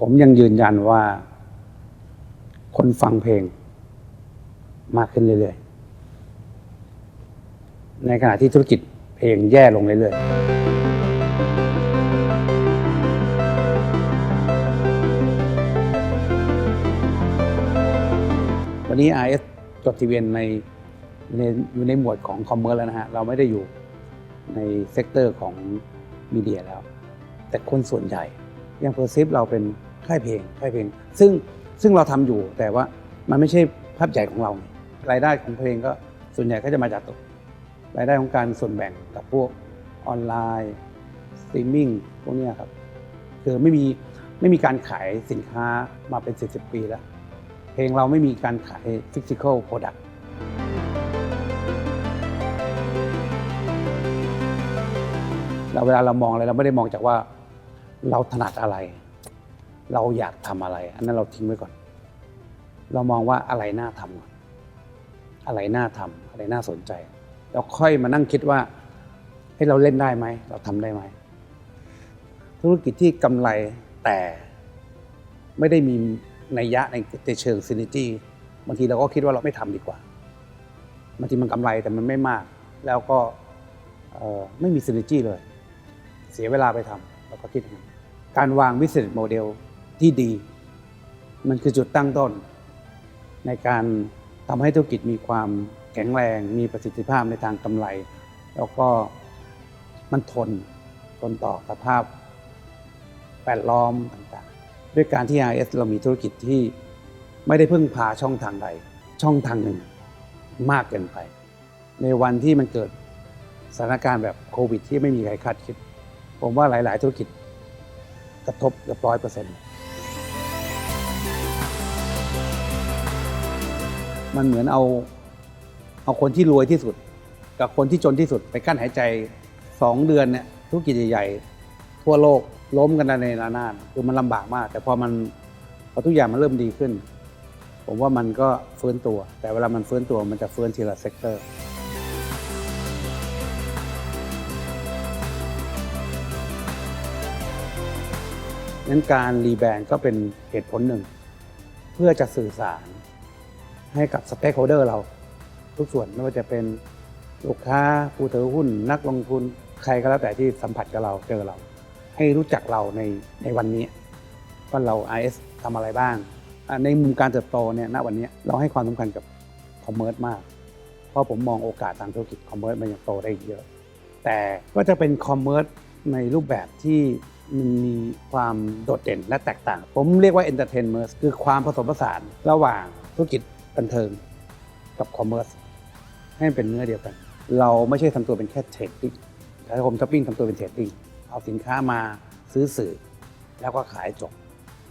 ผมยังยืนยันว่า คนฟังเพลง มากขึ้นเรื่อยๆ ในขณะที่ธุรกิจเพลงแย่ลงเรื่อยๆวันนี้ RS จดทะเบียนในในอยู่ในหมวดของคอมเมอร์แล้วนะฮะ เราไม่ได้อยู่ในเซกเตอร์ของมีเดียแล้ว แต่คนส่วนใหญ่ยังเพอร์ซีฟเราเป็น ค่ายเพลงค่ายเพลง ซึ่งซึ่งเราทำอยู่แต่ว่ามันไม่ใช่ภาพใหญ่ของเรา รายได้ของเพลงก็ส่วนใหญ่ก็จะมาจากตรายได้ของการส่วนแบ่งกับพวกออนไลน์สตรีมมิ่งพวกเนี้ยครับคือไม่มีไม่มีการขายสินค้ามาเป็น10ปีแล้ว เพลงเราไม่มีการขาย physical product เราเวลาเรามองอะไรเราไม่ได้มองจากว่าเราถนัดอะไร เราอยากทำอะไร อันนั้นเราทิ้งไว้ก่อน เรามองว่าอะไรน่าทำก่อนอะไรน่าทำอะไรน่าสนใจ แล้วค่อยมานั่งคิดว่าให้เราเล่นได้ไหม เราทำได้ไหม ธุรกิจที่กำไรแต่ไม่ได้มีนัยยะในเชิงซินิจี้บางทีเราก็คิดว่าเราไม่ทำดีกว่าบางทีมันกำไรแต่มันไม่มาก แล้วก็ไม่มีซินิจี้เลย เสียเวลาไปทำเราก็คิดอย่างนั้นการวาง business model ที่ดี มันคือจุดตั้งต้น ในการทำให้ธุรกิจมีความแข็งแรง มีประสิทธิภาพในทางกำไร แล้วก็มันทนทนต่อสภาพแวดล้อมต่างๆ ด้วยการที่ RS เรามีธุรกิจที่ไม่ได้พึ่งพาช่องทางใด ช่องทางหนึ่งมากเกินไป ในวันที่มันเกิดสถานการณ์แบบโควิด ที่ไม่มีใครคาดคิด ผมว่าหลาย ๆ ธุรกิจกระทบเกือบร้อยเปอร์เซ็นต์ มันเหมือนเอาเอาคนที่รวยที่สุด กับคนที่จนที่สุดไปกั้นหายใจสองเดือนเนี่ยธุรกิจใหญ่ๆทั่วโลกล้มกันในระนาดคือมันลำบากมาก แต่พอมันพอทุกอย่างมันเริ่มดีขึ้น ผมว่ามันก็ฟื้นตัว แต่เวลามันฟื้นตัวมันจะฟื้นทีละเซกเตอร์นั้นการรีแบรนด์ก็เป็นเหตุผลหนึ่ง เพื่อจะสื่อสาร ให้กับสเต็กโฮเดอร์เรา ทุกส่วนไม่ว่าจะเป็นลูกค้าผู้ถือหุ้น นักลงทุนใครก็แล้วแต่ที่สัมผัสกับเราเจอเรา ให้รู้จักเราในในวันนี้ว่าเรา IS ทำอะไรบ้าง ในมุมการเติบโตเนี่ยณวันนี้เราให้ความสำคัญกับคอมเมอร์สมาก เพราะผมมองโอกาสทางธุรกิจคอมเมอร์สมันยังโตได้เยอะ แต่ก็จะเป็นคอมเมอร์สในรูปแบบที่มันมีความโดดเด่นและแตกต่าง ผมเรียกว่า entertainment คือความผสมผสานระหว่างธุรกิจ บันเทิงกับคอมเมอร์สให้มันเป็นเนื้อเดียวกัน เราไม่ใช่ทำตัวเป็นแค่เทรดดิ้งแต่ผมช้อปปิ้งทำตัวเป็นเทรดดิ้งเอาสินค้ามาซื้อสื่อ แล้วก็ขายจบ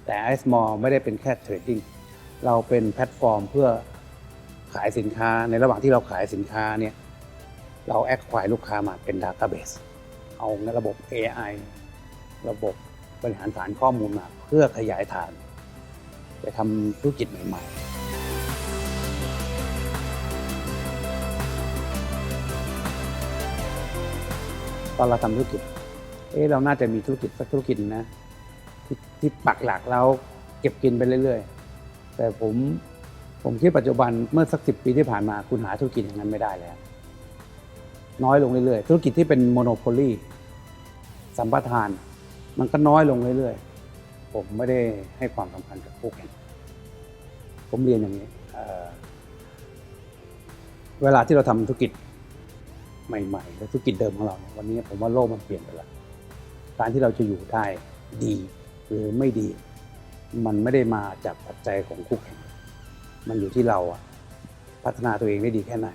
แต่ไอสมอลไม่ได้เป็นแค่เทรดดิ้งเราเป็นแพลตฟอร์มเพื่อขายสินค้าในระหว่างที่เราขายสินค้าเนี่ยเราแอคควายลูกค้ามาเป็นดัตต้าเบสเอาในระบบ AI ระบบบริหารฐานข้อมูลมาเพื่อขยายฐาน ไปทำธุรกิจใหม่ ๆ อนเราทำธุรกิจ เอ๊ะเราน่าจะมีธุรกิจสักธุรกิจนะที่ที่ปักหลักแล้วเก็บกินไปเรื่อย ๆ แต่ผมผมคิดปัจจุบันเมื่อสักสิปีที่ผ่านมาคุณหาธุรกิจอย่างนั้นไม่ได้แล้ว น้อยลงเรื่อยๆ ธุรกิจที่เป็นโมโนโพลีสัมปทาน มันก็น้อยลงเรื่อยๆ ผมไม่ได้ให้ความสำคัญกับคู่แข่งผมเรียนอย่างนี้เเวลาที่เราทำธุรกิจ ใหม่ๆและธุรกิจเดิมของเราเนี่ยวันนี้ผมว่าโลกมันเปลี่ยนไปแล้วการที่เราจะอยู่ได้ดีหรือไม่ดี มันไม่ได้มาจากปัจจัยของคู่แข่ง มันอยู่ที่เราอะพัฒนาตัวเองได้ดีแค่ไหน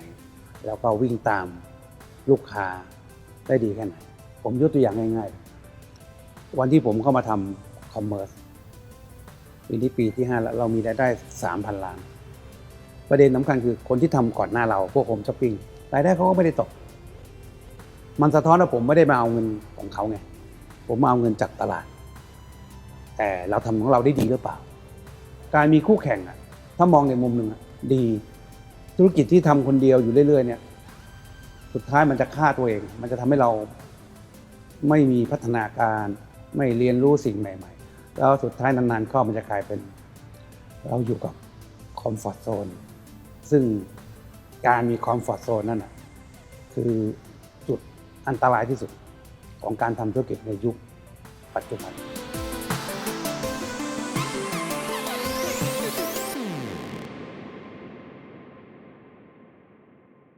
แล้วก็วิ่งตามลูกค้าได้ดีแค่ไหน ผมยกตัวอย่างง่ายๆ วันที่ผมเข้ามาทำคอมเมอร์สปีนี้ปีที่5แล้วเรามีรายได้ 3,000 ล้าน ประเด็นสำคัญคือคนที่ทำก่อนหน้าเราพวกผมช้อปปิ้งรายได้เขาก็ไม่ได้ตก มันสะท้อนว่าผมไม่ได้มาเอาเงินของเขาไง ผมมาเอาเงินจากตลาด แต่เราทำของเราได้ดีหรือเปล่า การมีคู่แข่งอะถ้ามองในมุมหนึ่งดี ธุรกิจที่ทำคนเดียวอยู่เรื่อย ๆ เนี่ย สุดท้ายมันจะฆ่าตัวเอง มันจะทำให้เราไม่มีพัฒนาการไม่เรียนรู้สิ่งใหม่ ๆ แล้วสุดท้ายนานๆข้ามันจะกลายเป็น เราอยู่กับคอมฟอร์ทโซนซึ่งการมีคอมฟอร์ทโซนนั่นนะคือ อันตรายที่สุดของการทำธุรกิจในยุคปัจจุบัน